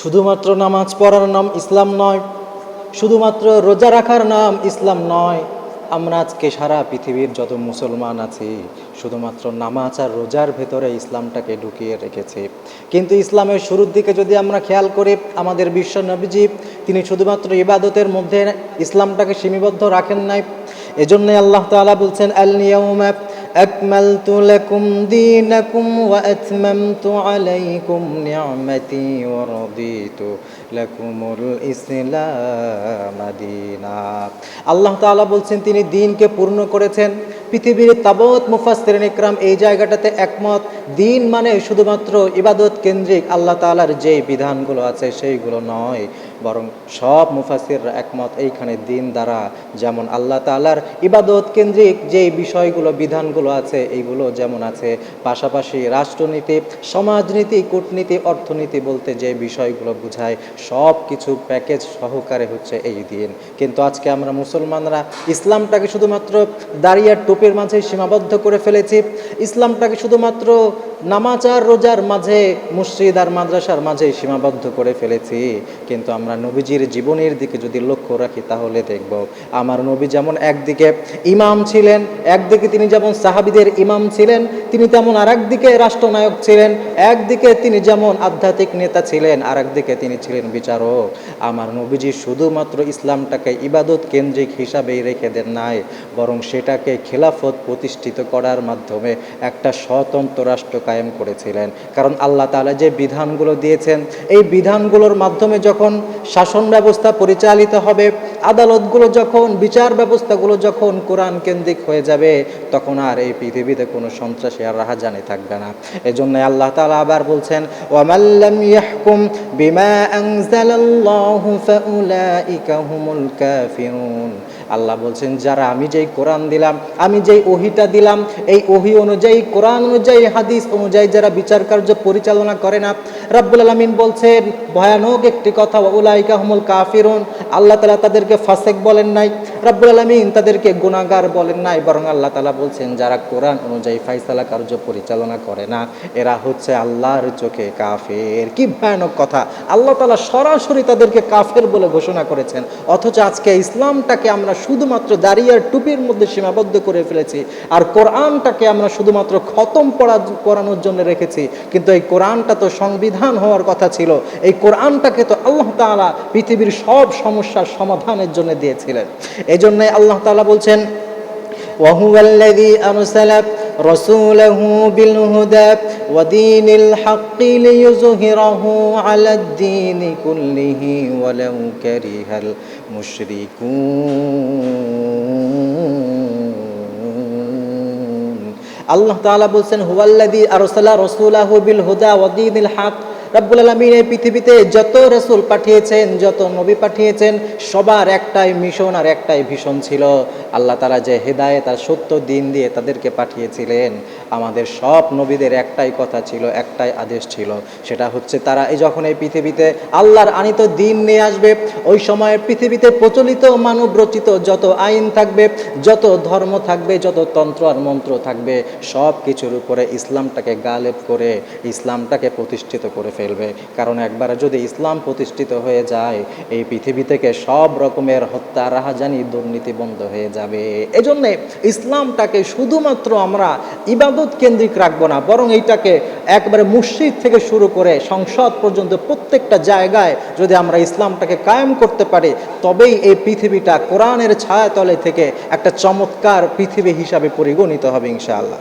শুধুমাত্র নামাজ পড়ার নাম ইসলাম নয়, শুধুমাত্র রোজা রাখার নাম ইসলাম নয়। আমরা আজকে সারা পৃথিবীর যত মুসলমান আছি, শুধুমাত্র নামাজ আর রোজার ভেতরে ইসলামটাকে ঢুকিয়ে রেখেছে। কিন্তু ইসলামের শুরুর দিকে যদি আমরা খেয়াল করি, আমাদের বিশ্ব নবীজি, তিনি শুধুমাত্র ইবাদতের মধ্যে ইসলামটাকে সীমিবদ্ধ রাখেন নাই। এজন্য আল্লাহ তাআলা বলছেন আল নিয়াউমা أكملت لكم دينكم وأتممت عليكم نعمتي ورضيت لكم الإسلام دينا আল্লাহ তাআলা বলছেন তিনি দিনকে পূর্ণ করেছেন পৃথিবীর তাবৎ মুফাসসিরিন ইকরাম এই জায়গাটাতে একমত দিন মানে শুধুমাত্র ইবাদত কেন্দ্রিক আল্লাহ তাআলার যে বিধানগুলো আছে সেইগুলো নয় বরং সব মুফাসিররা একমত, এইখানে দিন দ্বারা যেমন আল্লাহ তাআলার ইবাদত কেন্দ্রিক যে বিষয়গুলো, বিধানগুলো আছে, এইগুলো যেমন আছে, পাশাপাশি রাষ্ট্রনীতি, সমাজনীতি, কূটনীতি, অর্থনীতি বলতে যে বিষয়গুলো বোঝায় সব কিছু প্যাকেজ সহকারে হচ্ছে এই দিন। কিন্তু আজকে আমরা মুসলমানরা ইসলামটাকে শুধুমাত্র দাঁড়িয়ার টোপের মাঝে সীমাবদ্ধ করে ফেলেছি। ইসলামটাকে শুধুমাত্র নামাজ আর রোজার মাঝে, মসজিদ আর মাদ্রাসার মাঝে সীমাবদ্ধ করে ফেলেছি। কিন্তু আমরা নবীজির জীবনের দিকে যদি লক্ষ্য রাখি, তাহলে দেখব আমার নবী যেমন একদিকে ইমাম ছিলেন, একদিকে তিনি যেমন সাহাবিদের ইমাম ছিলেন, তিনি তেমন আর একদিকে রাষ্ট্রনায়ক ছিলেন, একদিকে তিনি যেমন আধ্যাত্মিক নেতা ছিলেন আর একদিকে তিনি ছিলেন বিচারক। আমার নবীজি শুধুমাত্র ইসলামটাকে ইবাদত কেন্দ্রিক হিসাবেই রেখে দেন নাই, বরং সেটাকে খেলাফত প্রতিষ্ঠিত করার মাধ্যমে একটা স্বতন্ত্র রাষ্ট্র কায়েম করেছিলেন। কারণ আল্লাহ তাআলা যে বিধানগুলো দিয়েছেন, এই বিধানগুলোর মাধ্যমে যখন শাসন ব্যবস্থা পরিচালিত হবে। আদালতগুলো যখন, বিচার ব্যবস্থাগুলো যখন কোরআন কেন্দ্রিক হয়ে যাবে, তখন আর এই পৃথিবীতে কোনো সন্ত্রাসী আর রাহাজানি থাকবে না। এজন্য আল্লাহ তালা আবার বলছেন আল্লাহ বলছেন, যারা আমি যেই কোরআন দিলাম, আমি যেই ওহিটা দিলাম, এই ওহি অনুযায়ী, কোরআন অনুযায়ী, হাদিস অনুযায়ী যারা বিচার কার্য পরিচালনা করে না, রাব্বুল আলামিন বলছেন, ভয়ানক একটি কথা উলাইকা হুমুল কাফিরুন। আল্লাহ তাআলা তাদেরকে ফাসেক বলেন নাই। রাব্বুল আলামিন তাদেরকে গুনাহগার বলেন নাই, বরং আল্লাহ তালা বলছেন, যারা কোরআন অনুযায়ী ফাইসালা কার্য পরিচালনা করে না, এরা হচ্ছে আল্লাহর চোখে কাফের। কি ভয়ানক কথা। আল্লাহ তাআলা সরাসরি তাদেরকে কাফের বলে ঘোষণা করেছেন, অথচ আজকে ইসলামটাকে আমরা শুধুমাত্র দাঁড়িয়ার টুপির মধ্যে সীমাবদ্ধ করে ফেলেছি, আর কোরআনটাকে আমরা শুধুমাত্র খতম পড়া, পড়ানোর জন্য রেখেছি, কিন্তু এই কোরআনটা তো সংবিধান হওয়ার কথা ছিল, এই কোরআনটাকে তো আল্লাহ তাআলা পৃথিবীর সব সমস্যার সমাধানের জন্য দিয়েছিলেন। এই জন্যই আল্লাহ তাআলা বলছেন وهو الذي أرسل رسوله بالهدى ودين الحق ليظهره على الدين كله ولو كره المشركون আল্লাহ তাআলা বলছেন হুয়াল্লাযী আরসালা রাসূলাহু বিল হুদা ওয়া দীনিল হক রব্বুল আলমিন এই পৃথিবীতে যত রসুল পাঠিয়েছেন, যত নবী পাঠিয়েছেন, সবার একটাই মিশন আর একটাই ভীষণ ছিল। আল্লাহ তালা যে হেদায়েত তার সত্য দিন দিয়ে তাদেরকে পাঠিয়েছিলেন, আমাদের সব নবীদের একটাই কথা ছিল, একটাই আদেশ ছিল। সেটা হচ্ছে তারা এই যখন এই পৃথিবীতে আল্লাহর আনিত দিন নিয়ে আসবে, ওই সময় পৃথিবীতে প্রচলিত মানব রচিত যত আইন থাকবে, যত ধর্ম থাকবে, যত তন্ত্র আর মন্ত্র থাকবে সব কিছুর উপরে ইসলামটাকে গালেব করে, ইসলামটাকে প্রতিষ্ঠিত করে ফেলবে। কারণ একবার যদি ইসলাম প্রতিষ্ঠিত হয়ে যায়, এই পৃথিবী থেকে সব রকমের হত্যা, রাহাজানি, দুর্নীতি বন্ধ হয়ে যাবে। এজন্যে ইসলামটাকে শুধুমাত্র আমরা ইবাদত কেন্দ্রিক রাখব না, বরং এইটাকে একবারে মসজিদ থেকে শুরু করে সংসদ পর্যন্ত প্রত্যেকটা জায়গায় যদি আমরা ইসলামটাকে কায়েম করতে পারি, তবেই এই পৃথিবীটা কোরআনের ছায়াতলে থেকে একটা চমৎকার পৃথিবী হিসাবে পরিগণিত হবে ইনশাআল্লাহ।